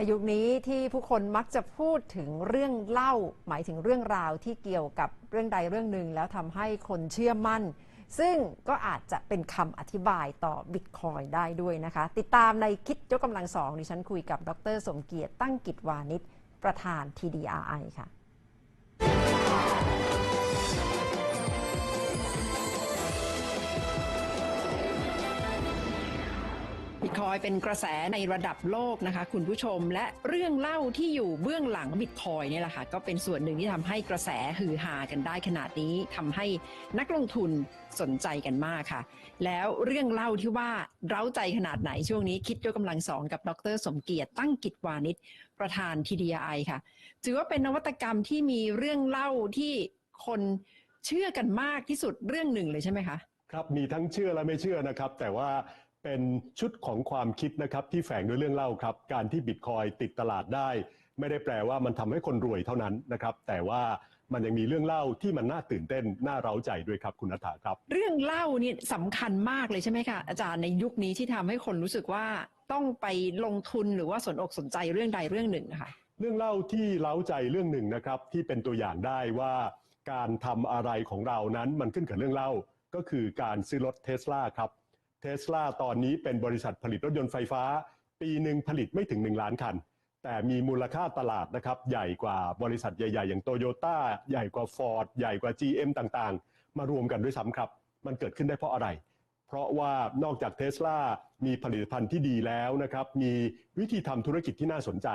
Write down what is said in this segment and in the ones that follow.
ในยุคนี้ที่ผู้คนมักจะพูดถึงเรื่องเล่า หมายถึงเรื่องราวที่เกี่ยวกับเรื่องใดเรื่องหนึ่งแล้วทำให้คนเชื่อมั่น ซึ่งก็อาจจะเป็นคำอธิบายต่อบิตคอยได้ด้วยนะคะ ติดตามในคิดยกกำลังสองดิฉันคุยกับดร สมเกียรติตั้งกิจวานิชประธาน TDRI ค่ะ บิตคอยเป็นกระแสในระดับโลกนะคะ คุณผู้ชมและเรื่องเล่าที่อยู่เบื้องหลังบิตคอยเนี่ยแหละค่ะก็เป็นส่วนหนึ่งที่ทำให้กระแสฮือฮากันได้ขนาดนี้ทำให้นักลงทุนสนใจกันมากค่ะ แล้วเรื่องเล่าที่ว่าเร้าใจขนาดไหนช่วงนี้คิดยกกำลังสองกับดร สมเกียรติตั้งกิจวานิชประธาน TDI ค่ะ ถือว่าเป็นนวัตกรรมที่มีเรื่องเล่าที่คนเชื่อกันมากที่สุดเรื่องหนึ่งเลยใช่ไหมคะ ครับมีทั้งเชื่อและไม่เชื่อนะครับ แต่ว่า เป็นชุดของความคิดนะครับที่แฝงด้วยเรื่องเล่าครับ การที่บิตคอยติดตลาดได้ ไม่ได้แปลว่ามันทำให้คนรวยเท่านั้นนะครับ แต่ว่ามันยังมีเรื่องเล่าที่มันน่าตื่นเต้น น่าเร้าใจด้วยครับคุณนัฐาครับ เรื่องเล่านี่สำคัญมากเลยใช่ไหมคะอาจารย์ในยุคนี้ที่ทำให้คนรู้สึกว่าต้องไปลงทุนหรือว่าสนอกสนใจเรื่องใดเรื่องหนึ่งนะคะเรื่องเล่าที่เล้าใจเรื่องหนึ่งนะครับที่เป็นตัวอย่างได้ว่าการทำอะไรของเรานั้นมันขึ้นกับเรื่องเล่าก็คือการซื้อรถเทสลาครับ เทสลาตอนนี้เป็นบริษัทผลิตรถยนต์ไฟฟ้า ปีหนึ่งผลิตไม่ถึง 1 ล้านคัน แต่มีมูลค่าตลาดนะครับ ใหญ่กว่าบริษัทใหญ่ ๆ อย่างโตโยต้าใหญ่กว่า Ford ใหญ่กว่า GM ต่างๆ มารวมกันด้วยซ้ำครับ มันเกิดขึ้นได้เพราะอะไร เพราะว่านอกจากเทสลามีผลิตภัณฑ์ที่ดีแล้วนะครับ มีวิธีทำธุรกิจที่น่าสนใจ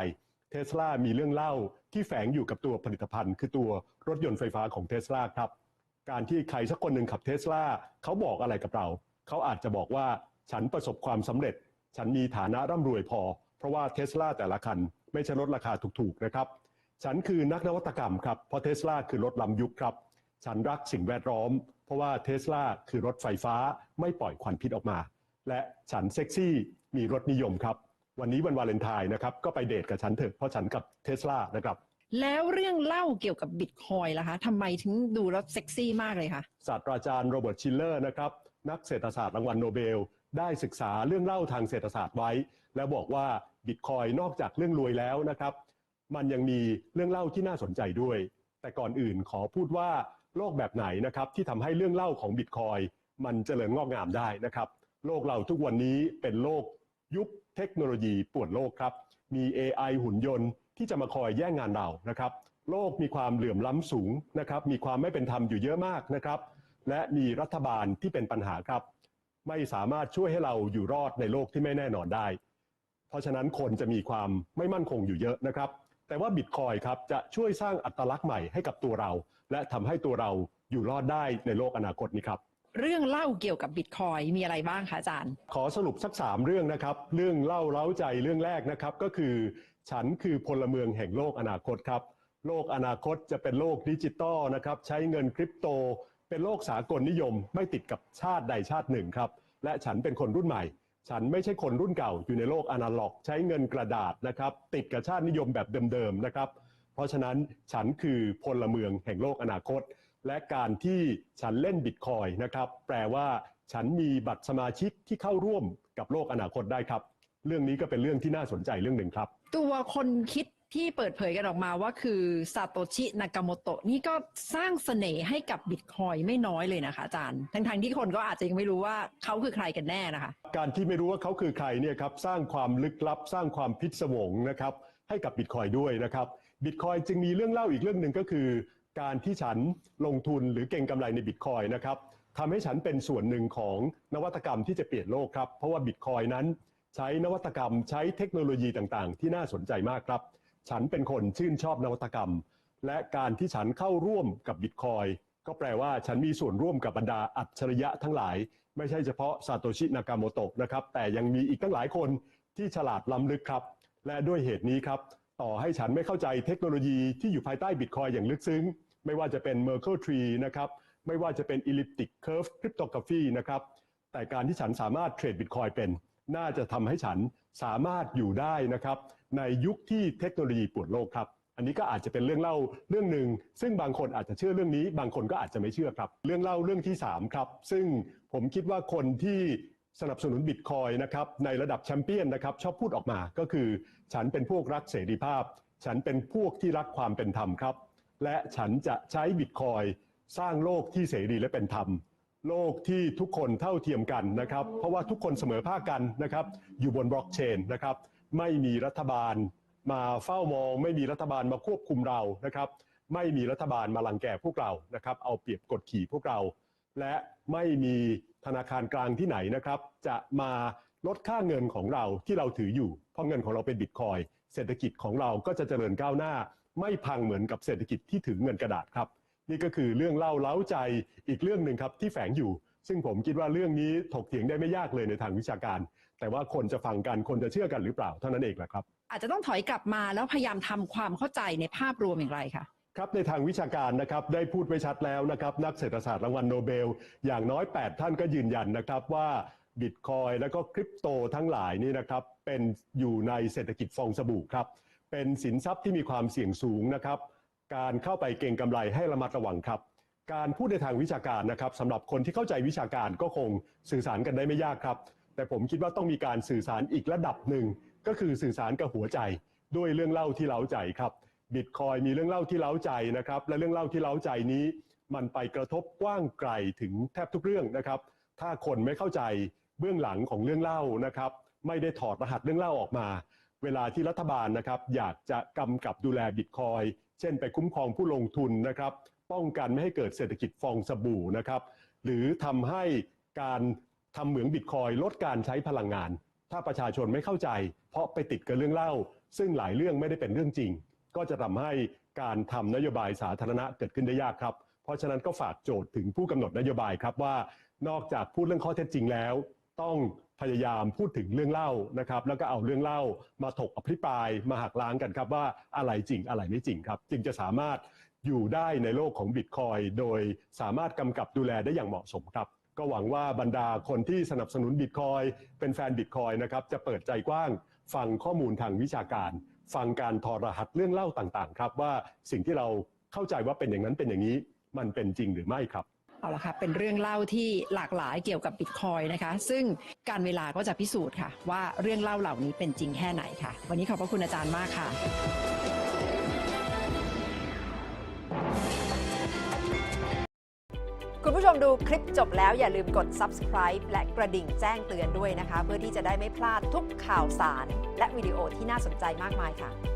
เทสลามีเรื่องเล่าที่แฝงอยู่กับตัวผลิตภัณฑ์ คือตัวรถยนต์ไฟฟ้าของเทสลาครับ การที่ใครสักคนหนึ่งขับเทสลาเขาบอกอะไรกับเรา เขาอาจจะบอกว่าฉันประสบความสำเร็จ ฉันมีฐานะร่ำรวยพอ เพราะว่าเทสลาแต่ละคัน ไม่ใช่รถราคาถูกๆนะครับ ฉันคือนักนวัตกรรมครับเพราะเทสลาคือรถล้ำยุคครับ ฉันรักสิ่งแวดล้อม เพราะว่าเทสลาคือรถไฟฟ้าไม่ปล่อยควันพิษออกมา และฉันเซ็กซี่มีรถนิยมครับ วันนี้วันวาเลนไทน์นะครับก็ไปเดทกับฉันเถอะเพราะฉันกับเทสลานะครับแล้วเรื่องเล่าเกี่ยวกับบิตคอยล่ะคะทำไมถึงดูแล้วเซ็กซี่มากเลยคะศาสตราจารย์โรเบิร์ตชิลเลอร์นะครับ นักเศรษฐศาสตร์รางวัลโนเบล ได้ศึกษาเรื่องเล่าทางเศรษฐศาสตร์ไว้ แล้วบอกว่าบิตคอยนอกจากเรื่องรวยแล้วนะครับ มันยังมีเรื่องเล่าที่น่าสนใจด้วย แต่ก่อนอื่นขอพูดว่าโลกแบบไหนนะครับที่ทำให้เรื่องเล่าของบิตคอยมันเจริญงอกงามได้นะครับ โลกเราทุกวันนี้เป็นโลกยุคเทคโนโลยีป่วนโลกครับ มี AI หุ่นยนต์ที่จะมาคอยแย่งงานเรานะครับ โลกมีความเหลื่อมล้ำสูงนะครับ มีความไม่เป็นธรรมอยู่เยอะมากนะครับ และมีรัฐบาลที่เป็นปัญหาครับ ไม่สามารถช่วยให้เราอยู่รอดในโลกที่ไม่แน่นอนได้ เพราะฉะนั้นคนจะมีความไม่มั่นคงอยู่เยอะนะครับ แต่ว่าบิตคอยครับจะช่วยสร้างอัตลักษณ์ใหม่ให้กับตัวเรา และทำให้ตัวเราอยู่รอดได้ในโลกอนาคตนี้ครับเรื่องเล่าเกี่ยวกับบิตคอยมีอะไรบ้างคะอาจารย์ ขอสรุปสักสามเรื่องนะครับ เรื่องเล่าเล้าใจเรื่องแรกนะครับ ก็คือ ฉันคือพลเมืองแห่งโลกอนาคตครับ โลกอนาคตจะเป็นโลกดิจิตอลนะครับ ใช้เงินคริปโต เป็นโลกสากลนิยมไม่ติดกับชาติใดชาติหนึ่งครับ และฉันเป็นคนรุ่นใหม่ ฉันไม่ใช่คนรุ่นเก่าอยู่ในโลกอนาล็อก ใช้เงินกระดาษนะครับ ติดกับชาตินิยมแบบเดิมๆนะครับ เพราะฉะนั้นฉันคือพลเมืองแห่งโลกอนาคต และการที่ฉันเล่นบิตคอยนะครับแปลว่าฉันมีบัตรสมาชิกที่เข้าร่วมกับโลกอนาคตได้ครับ เรื่องนี้ก็เป็นเรื่องที่น่าสนใจเรื่องหนึ่งครับ ตัวคนคิด ที่เปิดเผยกันออกมาว่าคือซาโตชินากาโมโตะนี่ก็สร้างเสน่ห์ให้กับบิตคอยไม่น้อยเลยนะคะอาจารย์ ทั้งๆที่คนก็อาจจะยังไม่รู้ว่าเขาคือใครกันแน่นะคะ การที่ไม่รู้ว่าเขาคือใครเนี่ยครับสร้างความลึกลับ สร้างความพิศวงนะครับให้กับบิตคอยด้วยนะครับบิตคอยจึงมีเรื่องเล่าอีกเรื่องหนึ่งก็คือ การที่ฉันลงทุนหรือเก่งกำไรในบิตคอยนะครับทำให้ฉันเป็นส่วนหนึ่งของนวัตกรรมที่จะเปลี่ยนโลกครับเพราะว่าบิตคอยนั้น ใช้นวัตกรรมใช้เทคโนโลยีต่างๆ ที่น่าสนใจมากครับ ฉันเป็นคนชื่นชอบนวัตกรรม และการที่ฉันเข้าร่วมกับบิตคอยก็แปลว่าฉันมีส่วนร่วมกับบรรดาอัจฉริยะทั้งหลาย ไม่ใช่เฉพาะซาโตชินากาโมโตะนะครับ แต่ยังมีอีกตั้งหลายคนที่ฉลาดล้ำลึกครับ และด้วยเหตุนี้ครับ ต่อให้ฉันไม่เข้าใจเทคโนโลยีที่อยู่ภายใต้บิตคอยอย่างลึกซึ้ง ไม่ว่าจะเป็น Merkle Tree นะครับ ไม่ว่าจะเป็น Elliptic Curve Cryptography นะครับ แต่การที่ฉันสามารถเทรดบิตคอยเป็น น่าจะทำให้ฉันสามารถอยู่ได้นะครับในยุคที่เทคโนโลยีปวนโลกครับ อันนี้ก็อาจจะเป็นเรื่องเล่าเรื่องหนึ่ง ซึ่งบางคนอาจจะเชื่อเรื่องนี้ บางคนก็อาจจะไม่เชื่อครับ เรื่องเล่าเรื่องที่ 3 ครับ ซึ่งผมคิดว่าคนที่สนับสนุนบิตคอยนะครับในระดับแชมเปี้ยนนะครับชอบพูดออกมาก็คือ ฉันเป็นพวกรักเสรีภาพ ฉันเป็นพวกที่รักความเป็นธรรมครับ และฉันจะใช้บิตคอยสร้างโลกที่เสรีและเป็นธรรม โลกที่ทุกคนเท่าเทียมกันนะครับ เพราะว่าทุกคนเสมอภาคกันนะครับ อยู่บนบล็อกเชนนะครับ ไม่มีรัฐบาลมาเฝ้ามอง ไม่มีรัฐบาลมาควบคุมเรานะครับ ไม่มีรัฐบาลมาลังแกพวกเรานะครับ เอาเปรียบกดขี่พวกเรา และไม่มีธนาคารกลางที่ไหนนะครับ จะมาลดค่าเงินของเราที่เราถืออยู่ เพราะเงินของเราเป็นบิตคอยเศรษฐกิจของเราก็จะเจริญก้าวหน้า ไม่พังเหมือนกับเศรษฐกิจที่ถือเงินกระดาษครับ นี่ก็คือเรื่องเล่าเล้าใจอีกเรื่องหนึ่งครับที่แฝงอยู่ ซึ่งผมคิดว่าเรื่องนี้ถกเถียงได้ไม่ยากเลยในทางวิชาการ แต่ว่าคนจะฟังกันคนจะเชื่อกันหรือเปล่าเท่านั้นเองแหละครับ อาจจะต้องถอยกลับมาแล้วพยายามทำความเข้าใจในภาพรวมอย่างไรคะครับในทางวิชาการนะครับได้พูดไว้ชัดแล้วนะครับนักเศรษฐศาสตร์รางวัลโนเบล อย่างน้อย 8 ท่านก็ยืนยันนะครับว่าบิตคอยแล้วก็คริปโตทั้งหลายนี่นะครับเป็นอยู่ในเศรษฐกิจฟองสบู่ครับเป็นสินทรัพย์ที่มีความเสี่ยงสูงนะครับ การเข้าไปเก็งกำไรให้ระมัดระวังครับ การพูดในทางวิชาการนะครับสำหรับคนที่เข้าใจวิชาการก็คงสื่อสารกันได้ไม่ยากครับ แต่ผมคิดว่าต้องมีการสื่อสารอีกระดับหนึ่งก็คือสื่อสารกับหัวใจ ด้วยเรื่องเล่าที่เล้าใจครับบิตคอยมีเรื่องเล่าที่เล้าใจนะครับ และเรื่องเล่าที่เล้าใจนี้ มันไปกระทบกว้างไกลถึงแทบทุกเรื่องนะครับ ถ้าคนไม่เข้าใจเบื้องหลังของเรื่องเล่านะครับ ไม่ได้ถอดรหัสเรื่องเล่าออกมา เวลาที่รัฐบาลนะครับ อยากจะกำกับดูแลบิตคอย เช่น ไปคุ้มครองผู้ลงทุนนะครับ ป้องกันไม่ให้เกิดเศรษฐกิจฟองสบู่นะครับ หรือทำให้การทำเหมืองบิตคอยลดการใช้พลังงาน ถ้าประชาชนไม่เข้าใจ เพราะไปติดกับเรื่องเล่า ซึ่งหลายเรื่องไม่ได้เป็นเรื่องจริง ก็จะทำให้การทำนโยบายสาธารณะเกิดขึ้นได้ยากครับ เพราะฉะนั้นก็ฝากโจทย์ถึงผู้กำหนดนโยบายครับว่า นอกจากพูดเรื่องข้อเท็จจริงแล้ว ต้องพยายามพูดถึงเรื่องเล่านะครับ แล้วก็เอาเรื่องเล่ามาถกอภิปรายมาหักล้างกันครับว่าอะไรจริงอะไรไม่จริงครับ จึงจะสามารถอยู่ได้ในโลกของบิตคอยโดยสามารถกำกับดูแลได้อย่างเหมาะสมครับ ก็หวังว่าบรรดาคนที่สนับสนุนบิตคอยเป็นแฟนบิตคอยนะครับ จะเปิดใจกว้าง ฟังข้อมูลทางวิชาการ ฟังการถอดรหัสเรื่องเล่าต่างๆ ครับว่าสิ่งที่เราเข้าใจว่าเป็นอย่างนั้นเป็นอย่างนี้ มันเป็นจริงหรือไม่ครับ เอาละค่ะ เป็นเรื่องเล่าที่หลากหลายเกี่ยวกับบิตคอยนะคะ ซึ่งการเวลาก็จะพิสูจน์ค่ะ ว่าเรื่องเล่าเหล่านี้เป็นจริงแค่ไหนค่ะ วันนี้ขอบพระคุณอาจารย์มากค่ะ คุณผู้ชมดูคลิปจบแล้วอย่าลืมกด subscribe และกระดิ่งแจ้งเตือนด้วยนะคะ เพื่อที่จะได้ไม่พลาดทุกข่าวสาร และวิดีโอที่น่าสนใจมากมายค่ะ